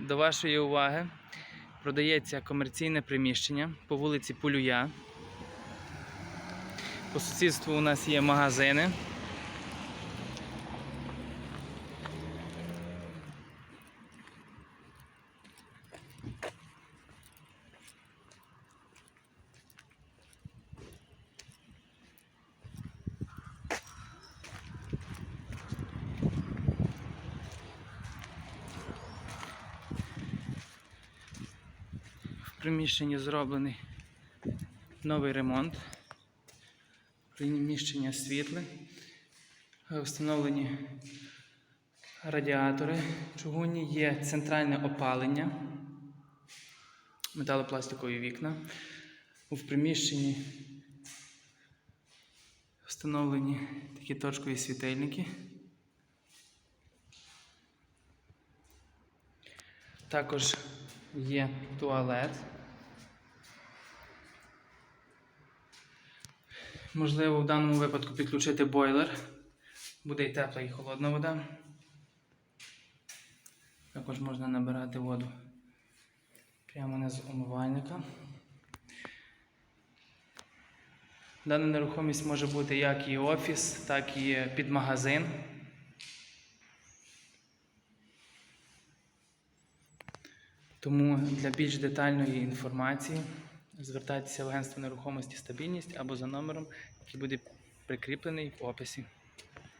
До вашої уваги продається комерційне приміщення по вулиці Полюя. По сусідству у нас є магазини. Приміщенні зроблений новий ремонт. Приміщення світле. Встановлені радіатори чугунні, є центральне опалення, металопластикові вікна. В приміщенні встановлені такі точкові світильники. Також є туалет. Можливо, в даному випадку підключити бойлер. Буде і тепла, і холодна вода. Також можна набирати воду прямо не з умивальника. Дана нерухомість може бути як і офіс, так і під магазин. Тому для більш детальної інформації звертайтеся в агентство нерухомості стабільність або за номером, який буде прикріплений в описі.